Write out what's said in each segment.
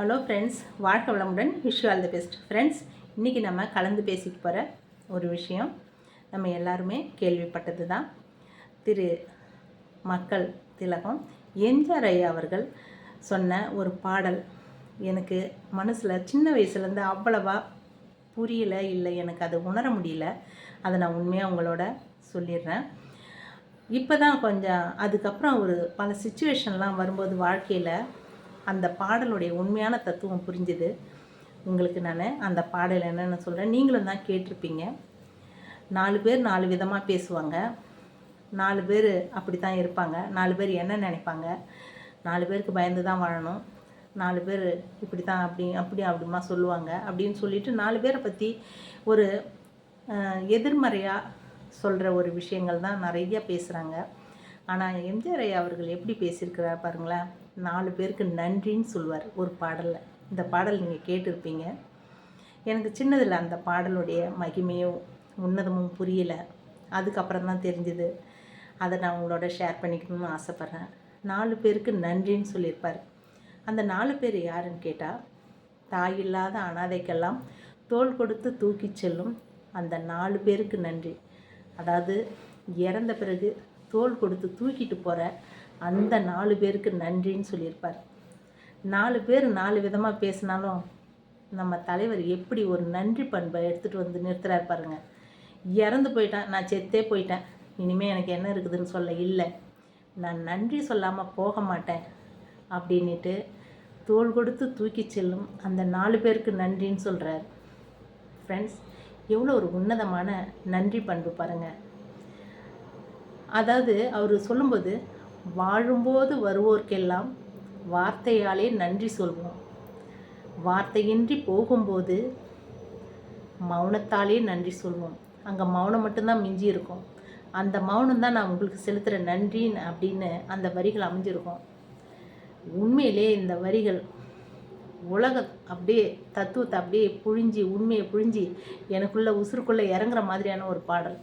Hello friends வாழ்க்கை வளமுடன். Wish all the best friends இன்றைக்கி நம்ம கலந்து பேசிக்க போகிற ஒரு விஷயம். நம்ம எல்லாருமே கேள்விப்பட்டது தான் திரு மக்கள் திலகம் எம்ஜிஆர் ஐயா அவர்கள் சொன்ன ஒரு பாடல். எனக்கு மனசில் சின்ன வயசுலேருந்து அவ்வளவா புரியல இல்லை எனக்கு அதை உணர முடியல. அதை நான் உண்மையாக உங்களோட சொல்லிடுறேன். இப்போ தான் கொஞ்சம் அதுக்கப்புறம் ஒரு பல சுச்சுவேஷன்லாம் வரும்போது வாழ்க்கையில் அந்த பாடலுடைய உண்மையான தத்துவம் புரிஞ்சுது. உங்களுக்கு நான் அந்த பாடல் என்னென்னு சொல்கிறேன் நீங்களும் தான் கேட்டிருப்பீங்க. நாலு பேர் நாலு விதமாக பேசுவாங்க. நாலு பேர் அப்படி தான் இருப்பாங்க. நாலு பேர் என்ன நினைப்பாங்க? நாலு பேருக்கு பயந்து தான் வாழணும். நாலு பேர் இப்படி தான் அப்படி அப்படி அப்படிமா சொல்லுவாங்க. அப்படின்னு சொல்லிட்டு நாலு பேரை பற்றி ஒரு எதிர்மறையாக சொல்கிற ஒரு விஷயங்கள் தான் நிறைய பேசுகிறாங்க ஆனால் எம்ஜிஆர் ஐயா அவர்கள் எப்படி பேசியிருக்கிறார் பாருங்களேன். நாலு பேருக்கு நன்றின்னு சொல்லுவார் ஒரு பாடலில். இந்த பாடல் நீங்கள் கேட்டிருப்பீங்க. எனக்கு சின்னதில் அந்த பாடலுடைய மகிமையும் உன்னதமும் புரியலை. அதுக்கப்புறம் தான் தெரிஞ்சுது. அதை நான் உங்களோட ஷேர் பண்ணிக்கணும்னு ஆசைப்பட்றேன். நாலு பேருக்கு நன்றின்னு சொல்லியிருப்பார். அந்த நாலு பேர் யாருன்னு கேட்டால் தாய் இல்லாத அனாதைக்கெல்லாம் தோல் கொடுத்து தூக்கிச் செல்லும் அந்த நாலு பேருக்கு நன்றி. அதாவது இறந்த பிறகு தோல் கொடுத்து தூக்கிட்டு போகிற அந்த நாலு பேருக்கு நன்றின்னு சொல்லியிருப்பார். நாலு பேர் நாலு விதமாக பேசினாலும் நம்ம தலைவர் எப்படி ஒரு நன்றி பண்பை எடுத்துகிட்டு வந்து நிறுத்துறாரு பாருங்க. இறந்து போயிட்டேன் நான் செத்தே போயிட்டேன். இனிமேல் எனக்கு என்ன இருக்குதுன்னு சொல்ல இல்லை. நான் நன்றி சொல்லாமல் போக மாட்டேன் அப்படின்ட்டு தோல் கொடுத்து தூக்கி செல்லும் அந்த நாலு பேருக்கு நன்றின்னு சொல்கிறார் ஃப்ரெண்ட்ஸ் எவ்வளோ ஒரு உன்னதமான நன்றி பண்பு பாருங்கள் அதாவது அவர் சொல்லும்போது வாழும்போது வருவோர்க்கெல்லாம் வார்த்தையாலே நன்றி சொல்வோம். வார்த்தையின்றி போகும்போது மௌனத்தாலே நன்றி சொல்வோம். அங்கே மௌனம் மட்டும்தான் மிஞ்சி இருக்கும் அந்த மௌனம் தான் நான் உங்களுக்கு செலுத்துகிற நன்றின்னு அப்படின்னு அந்த வரிகள் அமைஞ்சிருக்கும். உண்மையிலே இந்த வரிகள் உலக அப்படியே தத்துவத்தை அப்படியே புழிஞ்சி உண்மையை புழிஞ்சி எனக்குள்ளே உசுருக்குள்ளே இறங்குற மாதிரியான ஒரு பாடல்.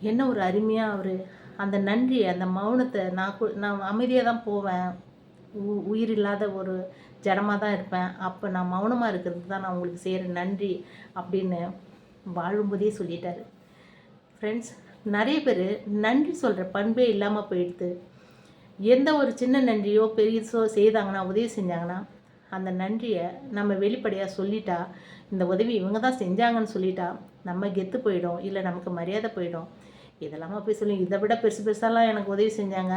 என்ன ஒரு அருமையாக அவர் அந்த நன்றி அந்த மௌனத்தை நான் நான் அமைதியாக தான் போவேன். உ- உயிர் இல்லாத ஒரு ஜடமாக தான் இருப்பேன். அப்போ நான் மௌனமாக இருக்கிறது தான் நான் உங்களுக்கு செய்கிற நன்றி அப்படின்னு வாழும்போதே சொல்லிட்டாரு. ஃப்ரெண்ட்ஸ் நிறைய பேர் நன்றி சொல்கிற பண்பே இல்லாமல் போயிடுது. எந்த ஒரு சின்ன நன்றியோ பெரியசோ செய்தாங்கன்னா உதவி செஞ்சாங்கன்னா அந்த நன்றியை நம்ம வெளிப்படையாக சொல்லிட்டா இந்த உதவி இவங்க தான் செஞ்சாங்கன்னு சொல்லிட்டா நம்ம கெத்து போயிடும் இல்லை நமக்கு மரியாதை போயிடும். இதெல்லாமா போய் சொல்லி இதை விட பெருசு பெருசாலாம் எனக்கு உதவி செஞ்சாங்க.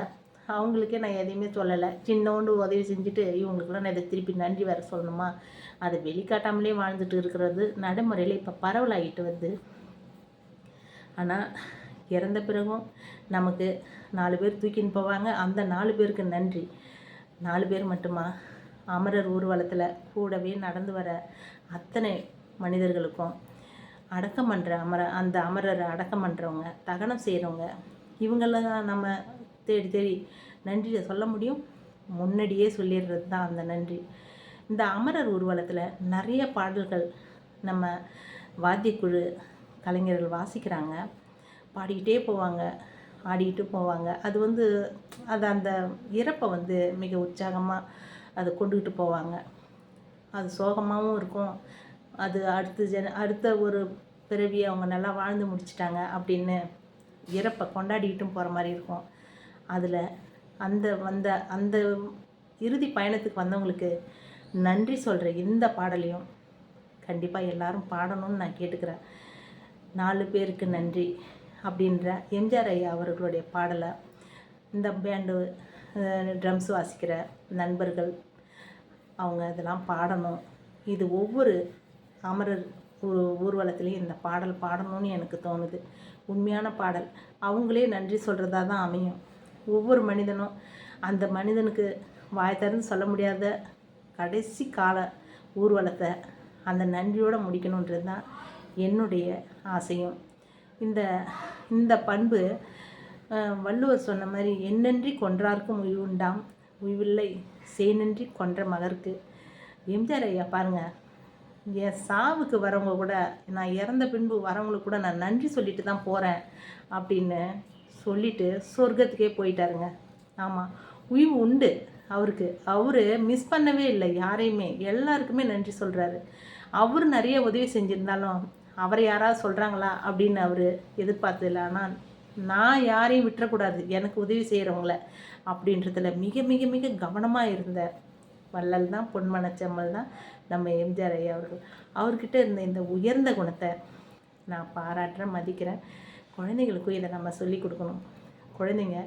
அவங்களுக்கே நான் எதையுமே சொல்லலை. சின்னோண்டு உதவி செஞ்சுட்டு இவங்களுக்குலாம் நான் இதை திருப்பி நன்றி வர சொல்லணுமா? அதை வெளிக்காட்டாமலே வாழ்ந்துட்டு இருக்கிறது நடைமுறையில் இப்போ பரவலாகிட்டு வருது. ஆனால் இறந்த பிறகும் நமக்கு நாலு பேர் தூக்கின்னு போவாங்க. அந்த நாலு பேருக்கு நன்றி. நாலு பேர் மட்டுமா? அமரர் ஊர்வலத்தில் கூடவே நடந்து வர அத்தனை மனிதர்களுக்கும் அடக்கம் பண்ணுற அமர அந்த அமரரை அடக்கம் பண்ணுறவங்க தகனம் செய்கிறவங்க இவங்கெல்லாம் நம்ம தேடி தேடி நன்றியை சொல்ல முடியும். முன்னாடியே சொல்லிடுறது தான் அந்த நன்றி. இந்த அமரர் ஊர்வலத்தில் நிறைய பாடல்கள் நம்ம வாத்தியக்குழு கலைஞர்கள் வாசிக்கிறாங்க. பாடிக்கிட்டே போவாங்க ஆடிக்கிட்டு போவாங்க. அது வந்து அது அந்த இறப்பை வந்து மிக உற்சாகமாக அதை கொண்டுக்கிட்டு போவாங்க. அது சோகமாகவும் இருக்கும். அது அடுத்த ஜன அடுத்த ஒரு பிறவி அவங்க நல்லா வாழ்ந்து முடிச்சிட்டாங்க அப்படின்னு இறப்பை கொண்டாடிக்கிட்டும் போகிற மாதிரி இருக்கும். அதில் அந்த வந்த அந்த இறுதி பயணத்துக்கு வந்தவங்களுக்கு நன்றி சொல்கிற இந்த பாடலையும் கண்டிப்பாக எல்லாரும் பாடணும்னு நான் கேட்டுக்கிறேன். நாலு பேருக்கு நன்றி அப்படின்ற எம்ஜிஆர் ஐயா அவர்களுடைய பாடலை இந்த பேண்டு ட்ரம்ஸ் வாசிக்கிற நண்பர்கள் அவங்க இதெல்லாம் பாடணும். இது ஒவ்வொரு அமரர் ஊர்வலத்திலையும் ஊர்வலத்துலேயும் இந்த பாடல் பாடணும்னு எனக்கு தோணுது. உண்மையான பாடல். அவங்களே நன்றி சொல்கிறதா தான் அமையும். ஒவ்வொரு மனிதனும் அந்த மனிதனுக்கு வாய் திறந்து சொல்ல முடியாத கடைசி கால ஊர்வலத்தை அந்த நன்றியோடு முடிக்கணுன்றது தான் என்னுடைய ஆசையும். இந்த இந்த பண்பு வள்ளுவர் சொன்ன மாதிரி என்னன்றி கொன்றார்க்கும் உய்வுண்டாம் உய்வில்லை செய்நன்றி கொன்ற மகருக்கு. எம்ஜிஆர் ஐயா பாருங்கள் என் சாவுக்கு வரவங்க கூட நான் இறந்த பின்பு வரவங்களுக்கு கூட நான் நன்றி சொல்லிட்டு தான் போகிறேன் அப்படின்னு சொல்லிட்டு சொர்க்கத்துக்கே போயிட்டாருங்க. ஆமாம் உய்வு உண்டு அவருக்கு. அவர் மிஸ் பண்ணவே இல்லை யாரையுமே. எல்லாருக்குமே நன்றி சொல்கிறாரு அவர் நிறைய உதவி செஞ்சுருந்தாலும் அவரை யாராவது சொல்கிறாங்களா அப்படின்னு அவர் எதிர்பார்த்ததில்ல. ஆனால் நான் யாரையும் விட்டுறக்கூடாது. எனக்கு உதவி செய்கிறவங்கள அப்படின்றதுல மிக மிக மிக கவனமாக இருந்தேன். வள்ளல் தான் பொன்மனச்செம்மல் தான் நம்ம எம்ஜிஆர் ஐயா அவர்கள். அவர்கிட்ட இருந்த இந்த உயர்ந்த குணத்தை நான் பாராட்டுறேன் மதிக்கிறேன் குழந்தைங்களுக்கும் இதை நம்ம சொல்லி கொடுக்கணும். குழந்தைங்க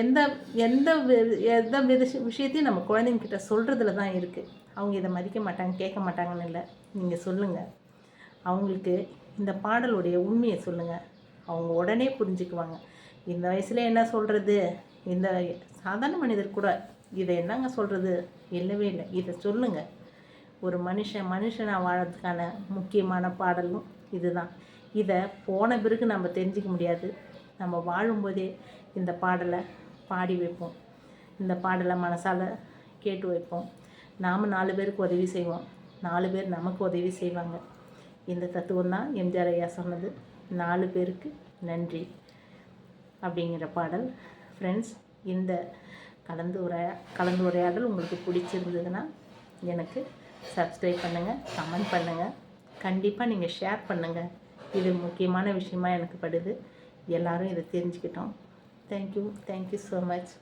எந்த எந்த எந்த வித விஷயத்தையும் நம்ம குழந்தைங்கக்கிட்ட சொல்கிறதுல தான் இருக்குது அவங்க இதை மதிக்க மாட்டாங்க கேட்க மாட்டாங்கன்னு இல்லை. நீங்கள் சொல்லுங்கள் அவங்களுக்கு இந்த பாடலுடைய உண்மையை சொல்லுங்கள் அவங்க உடனே புரிஞ்சுக்குவாங்க. இந்த வயசில் என்ன சொல்கிறது இந்த சாதாரண மனிதர் கூட இதை என்னங்க சொல்கிறது இல்லவே இல்லை. இதை சொல்லுங்கள் ஒரு மனுஷன் மனுஷனாக வாழறதுக்கான முக்கியமான பாடலும் இதுதான். இதை போன பிறகு நம்ம தெரிஞ்சுக்க முடியாது. நம்ம வாழும்போதே இந்த பாடலை பாடி வைப்போம். இந்த பாடலை மனசால் கேட்டு வைப்போம். நாம் நாலு பேருக்கு உதவி செய்வோம். நாலு பேர் நமக்கு உதவி செய்வாங்க. இந்த தத்துவம் தான் எம்ஜிஆர் ஐயா சொன்னது. நாலு பேருக்கு நன்றி. அப்படிங்கிற பாடல். ஃப்ரெண்ட்ஸ் இந்த கலந்து உரையா கலந்து உரையாடல் உங்களுக்கு பிடிச்சிருந்ததுன்னா எனக்கு சப்ஸ்கிரைப் பண்ணுங்கள் கமெண்ட் பண்ணுங்கள் கண்டிப்பாக நீங்கள் ஷேர் பண்ணுங்கள் இது முக்கியமான விஷயமா எனக்கு படுது. எல்லாரும் இதை தெரிஞ்சுக்கிட்டோம். Thank you thank you so much